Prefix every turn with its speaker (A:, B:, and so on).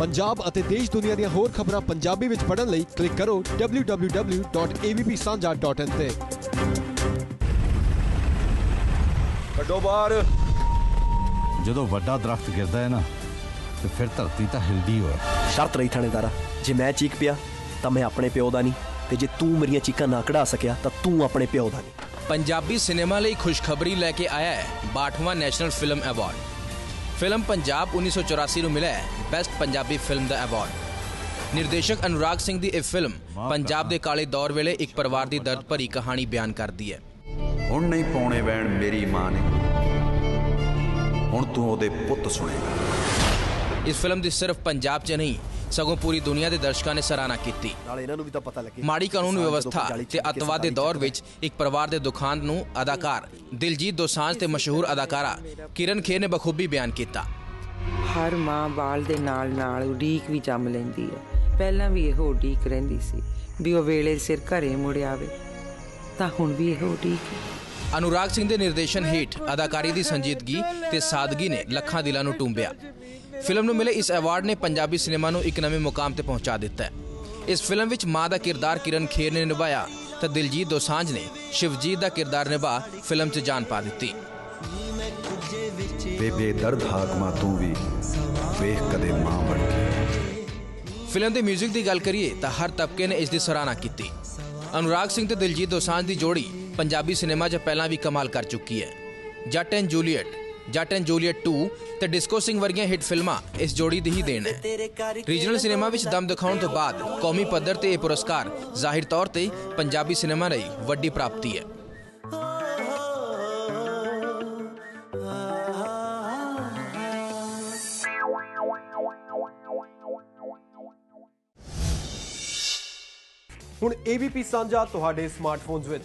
A: ਪੰਜਾਬ ਅਤੇ ਦੇਸ਼ ਦੁਨੀਆ ਦੀਆਂ ਹੋਰ ਖਬਰਾਂ ਪੰਜਾਬੀ ਵਿੱਚ ਪੜ੍ਹਨ ਲਈ ਕਲਿੱਕ ਕਰੋ www.avpsanja.in ਤੇ।
B: ਕੱਢੋ ਬਾਹਰ।
C: ਜਦੋਂ ਵੱਡਾ ਦਰਖਤ ਗਿਰਦਾ ਹੈ ਨਾ ਤੇ ਫਿਰ ਧਰਤੀ ਤਾਂ ਹਿਲਦੀ ਹੋਏ।
D: ਸ਼ਰਤ ਰਹੀ ਥਾਣੇਦਾਰਾ ਜੇ ਮੈਂ ਚੀਕ ਪਿਆ ਤਾਂ ਮੈਂ ਆਪਣੇ ਪਿਓ ਦਾ ਨਹੀਂ। ਤੇ ਜੇ ਤੂੰ ਮੇਰੀਆਂ ਚੀਕਾਂ ਨਾ ਕਢਾ ਸਕਿਆ ਤਾਂ ਤੂੰ ਆਪਣੇ ਪਿਓ ਦਾ ਨਹੀਂ।
E: ਪੰਜਾਬੀ ਸਿਨੇਮਾ ਲਈ ਖੁਸ਼ਖਬਰੀ ਲੈ ਕੇ ਆਇਆ ਹੈ 62ਵਾਂ national film award film Punjab 1984 ਨੂੰ ਮਿਲਿਆ ਹੈ ਬੈਸਟ ਪੰਜਾਬੀ ਫਿਲਮ ਦਾ ਅਵਾਰਡ ਨਿਰਦੇਸ਼ਕ ਅਨੁਰਾਗ ਸਿੰਘ ਦੀ ਇਹ ਫਿਲਮ ਪੰਜਾਬ ਦੇ ਕਾਲੇ ਦੌਰ ਵੇਲੇ ਇੱਕ ਪਰਿਵਾਰ ਦੀ ਦਰਦ ਭਰੀ ਕਹਾਣੀ ਬਿਆਨ ਕਰਦੀ ਹੈ।
B: ਹੁਣ ਨਹੀਂ ਪਾਉਣੇ ਵੈਣ ਮੇਰੀ ਮਾਂ ਨੇ। ਹੁਣ ਤੂੰ ਉਹਦੇ ਪੁੱਤ ਸੁਣੇਗਾ।
E: ਇਸ ਫਿਲਮ ਦੀ ਸਿਰਫ ਪੰਜਾਬ 'ਚ ਨਹੀਂ ਸਗੋਂ ਪੂਰੀ ਦੁਨੀਆ ਦੇ ਦਰਸ਼ਕਾਂ ਨੇ ਸਰਾਹਨਾ ਕੀਤੀ।
D: ਨਾਲ ਇਹਨਾਂ ਨੂੰ ਵੀ ਤਾਂ ਪਤਾ ਲੱਗੇ
E: ਮਾੜੀ ਕਾਨੂੰਨ ਵਿਵਸਥਾ ਤੇ ਅੱਤਵਾਦ ਦੇ ਦੌਰ ਵਿੱਚ ਇੱਕ ਪਰਿਵਾਰ ਦੇ ਦੁਖਾਂਤ ਨੂੰ ਅਦਾਕਾਰ ਦਿਲਜੀਤ ਦੋਸਾਂਝ ਤੇ ਮਸ਼ਹੂਰ ਅਦਾਕਾਰਾ ਕਿਰਨ ਖੇਰ ਨੇ ਬਖੂਬੀ ਬਿਆਨ ਕੀਤਾ।
F: ਹਰ ਮਾਂ ਬਾਲ ਦੇ ਨਾਲ ਨਾਲ ਉਡੀਕ ਵੀ ਜੰਮ ਲੈਂਦੀ ਹੈ। ਪਹਿਲਾਂ ਵੀ ਇਹੋ ਉਡੀਕ ਰਹਿੰਦੀ ਸੀ ਵੀ ਉਹ ਵੇਲੇ ਸਿਰ ਘਰੇ ਮੁੜ ਆਵੇ। ਤਾਂ ਹੁਣ ਵੀ ਇਹੋ ਉਡੀਕ ਹੈ।
E: ਅਨੁਰਾਗ ਸਿੰਘ ਦੇ ਨਿਰਦੇਸ਼ਨ ਹੇਠ ਅਦਾਕਾਰੀ ਦੀ ਸੰਜੀਦਗੀ ਤੇ ਸਾਦਗੀ ਨੇ ਲੱਖਾਂ ਦਿਲਾਂ ਨੂੰ ਟੁੰਬਿਆ। ਫਿਲਮ ਨੂੰ ਮਿਲੇ ਇਸ ਅਵਾਰਡ ਨੇ ਪੰਜਾਬੀ ਸਿਨੇਮਾ ਨੂੰ ਇੱਕ ਨਵੇਂ ਮੁਕਾਮ ਤੇ ਪਹੁੰਚਾ ਦਿੱਤਾ ਹੈ। ਇਸ ਫਿਲਮ ਵਿੱਚ ਮਾਂ ਦਾ ਕਿਰਦਾਰ ਕਿਰਨ ਖੇਰ ਨੇ ਨਿਭਾਇਆ ਤਾਂ ਦਿਲਜੀਤ ਦੋਸਾਂਝ ਨੇ ਸ਼ਿਵਜੀਤ ਦਾ ਕਿਰਦਾਰ ਨਿਭਾ ਫਿਲਮ 'ਚ ਜਾਨ ਪਾ ਦਿੱਤੀ।
B: ਬੇਬੇ ਦਰਦ ਹਾਕਮਾ ਤੂੰ ਵੀ ਵੇਖ ਕਦੇ ਮਾਂ ਬਣ ਕੇ।
E: ਫਿਲਮ ਦੇ 뮤직 ਦੀ ਗੱਲ ਕਰੀਏ ਤਾਂ ਹਰ ਤਬਕੇ ਨੇ ਇਸ ਦੀ ਸਰਾਹਨਾ ਕੀਤੀ। ਅਨੁਰਾਗ ਸਿੰਘ ਤੇ ਦਿਲਜੀਤ ਦੋਸਾਂਝ ਦੀ ਜੋੜੀ ਪੰਜਾਬੀ ਸਿਨੇਮਾ 'ਚ ਪਹਿਲਾਂ ਵੀ ਕਮਾਲ ਕਰ ਚੁੱਕੀ ਹੈ। Jatt and Juliet Jatt and Juliet 2 ਤੇ ਡਿਸਕੋ ਸਿੰਘ ਵਰਗੀਆਂ ਹਿੱਟ ਫਿਲਮਾਂ ਇਸ ਜੋੜੀ ਦੀ ਹੀ ਦੇਣ ਹੈ। ਰੀਜਨਲ ਸਿਨੇਮਾ ਵਿੱਚ ਦਮ ਦਿਖਾਉਣ ਤੋਂ ਬਾਅਦ ਕੌਮੀ ਪੱਧਰ ਤੇ ਇਹ ਪੁਰਸਕਾਰ ਜ਼ਾਹਿਰ ਤੌਰ ਤੇ ਪੰਜਾਬੀ ਸਿਨੇਮਾ ਲਈ ਵੱਡੀ ਪ੍ਰਾਪਤੀ ਹੈ।
A: ਹੁਣ AVP ਸਾਂਝਾ ਤੁਹਾਡੇ ਸਮਾਰਟਫੋਨਸ ਵਿੱਚ।